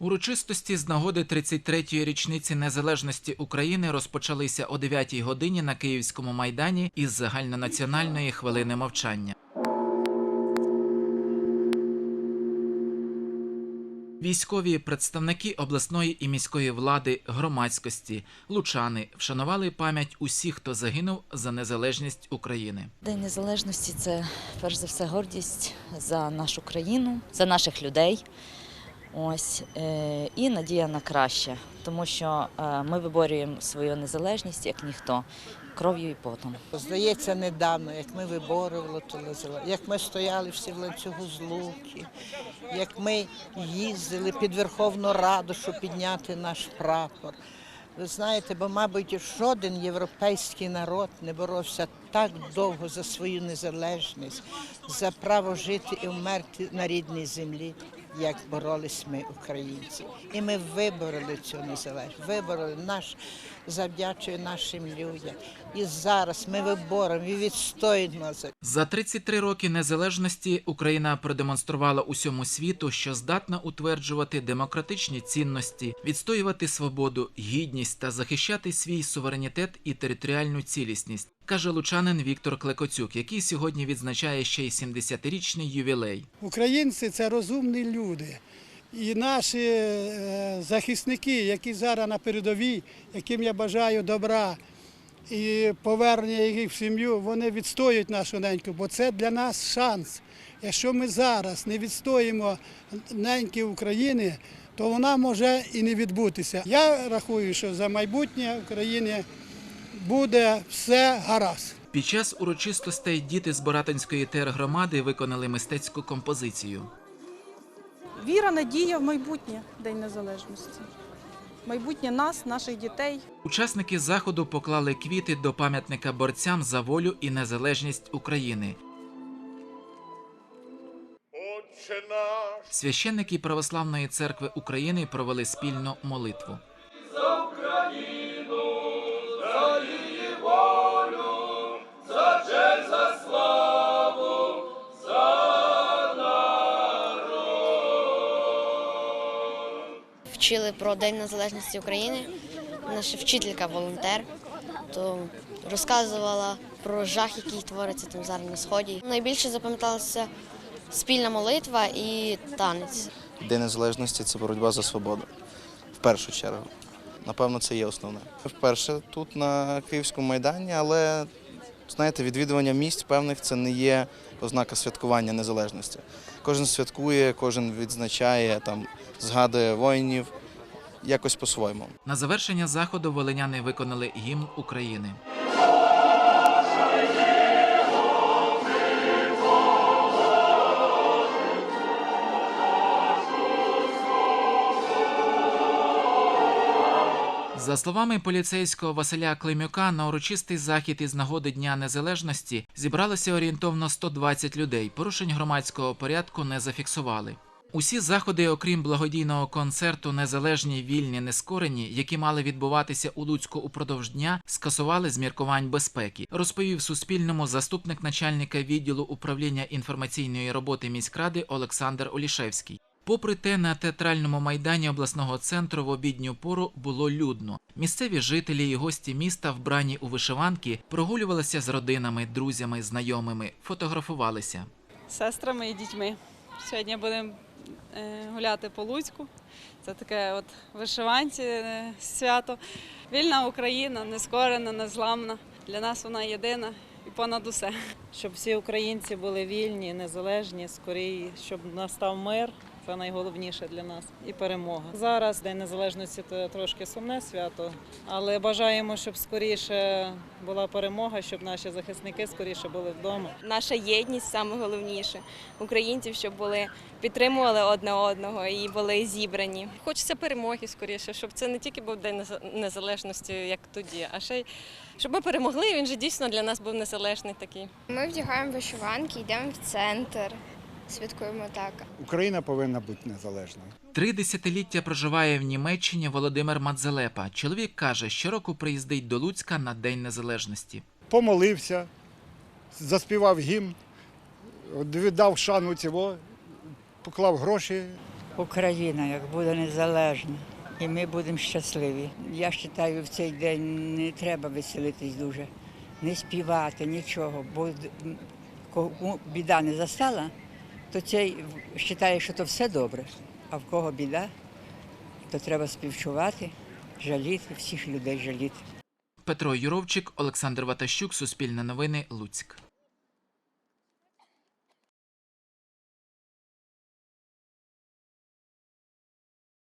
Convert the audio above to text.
Урочистості з нагоди 33-ї річниці незалежності України розпочалися о 9-й годині на Київському майдані із загальнонаціональної хвилини мовчання. Військові представники обласної і міської влади, громадськості, лучани вшанували пам'ять усіх, хто загинув за незалежність України. День незалежності це перш за все гордість за нашу країну, за наших людей. Ось е, і надія на краще, тому що е, ми виборюємо свою незалежність як ніхто кров'ю і потом. Здається, недавно, як ми виборювали ту незалежність, як ми стояли всі в ланцюгу злуки, як ми їздили під Верховну Раду, щоб підняти наш прапор. Ви знаєте, бо, мабуть, жоден європейський народ не боровся так довго за свою незалежність, за право жити і вмерти на рідній землі, як боролись ми, українці. І ми вибороли цю незалежність, вибороли наш, завдячую нашим людям. І зараз ми виборемо і відстоїмо це. За 33 роки незалежності Україна продемонструвала усьому світу, що здатна утверджувати демократичні цінності, відстоювати свободу, гідність та захищати свій суверенітет і територіальну цілісність, каже лучанин Віктор Клекоцюк, який сьогодні відзначає ще й 70-річний ювілей. Українці це розумні люди. І наші е, захисники, які зараз на передовій, яким я бажаю добра і повернення їх в сім'ю, вони відстоюють нашу неньку, бо це для нас шанс. Якщо ми зараз не відстоїмо неньки України, то вона може і не відбутися. Я рахую, що за майбутнє України буде все гаразд. Під час урочистостей діти з Боратинської тергромади виконали мистецьку композицію. Віра, надія в майбутнє День Незалежності. Майбутнє нас, наших дітей. Учасники заходу поклали квіти до пам'ятника борцям за волю і незалежність України. Священники Православної церкви України провели спільну молитву. Вчили про День Незалежності України. Наша вчителька волонтер, то розказувала про жах, який твориться там зараз на сході. Найбільше запам'яталася спільна молитва і танець. День незалежності це боротьба за свободу. В першу чергу. Напевно, це є основне. Вперше тут на Київському майдані, але знаєте, відвідування місць певних це не є ознака святкування незалежності. Кожен святкує, кожен відзначає, там, згадує воїнів якось по-своєму. На завершення заходу волиняни виконали гімн України. За словами поліцейського Василя Климюка, на урочистий захід із нагоди Дня Незалежності зібралося орієнтовно 120 людей. Порушень громадського порядку не зафіксували. Усі заходи, окрім благодійного концерту Незалежні, вільні, нескорені, які мали відбуватися у Луцьку упродовж дня, скасували з міркувань безпеки, розповів Суспільному заступник начальника відділу управління інформаційної роботи міськради Олександр Олішевський. Попри те, на театральному майдані обласного центру в обідню пору було людно. Місцеві жителі і гості міста, вбрані у вишиванки, прогулювалися з родинами, друзями, знайомими, фотографувалися. з сестрами і дітьми. Сьогодні будемо е, гуляти по Луцьку. Це таке от вишиванці е, свято. Вільна Україна, нескорена, незламна. Для нас вона єдина і понад усе. щоб всі українці були вільні, незалежні, скорій, щоб настав мир. Це найголовніше для нас і перемога. Зараз День Незалежності це трошки сумне свято, але бажаємо, щоб скоріше була перемога, щоб наші захисники скоріше були вдома. Наша єдність саме головніше. Українців, щоб були підтримували одне одного і були зібрані. Хочеться перемоги скоріше, щоб це не тільки був День Незалежності, як тоді, а ще й щоб ми перемогли. Він же дійсно для нас був незалежний такий. Ми вдягаємо вишиванки, йдемо в центр, святкуємо так. Україна повинна бути незалежною. Три десятиліття проживає в Німеччині Володимир Мадзелепа. Чоловік каже, щороку приїздить до Луцька на День Незалежності. Помолився, заспівав гімн, віддав шану цього, поклав гроші Україна, як буде незалежна, і ми будемо щасливі. Я вважаю, в цей день не треба веселитись дуже, не співати, нічого. Бо кому біда не застала, то цей вважає, що то все добре. А в кого біда, то треба співчувати, жаліти, всіх людей жаліти. Петро Юровчик, Олександр Ватащук, Суспільне новини, Луцьк.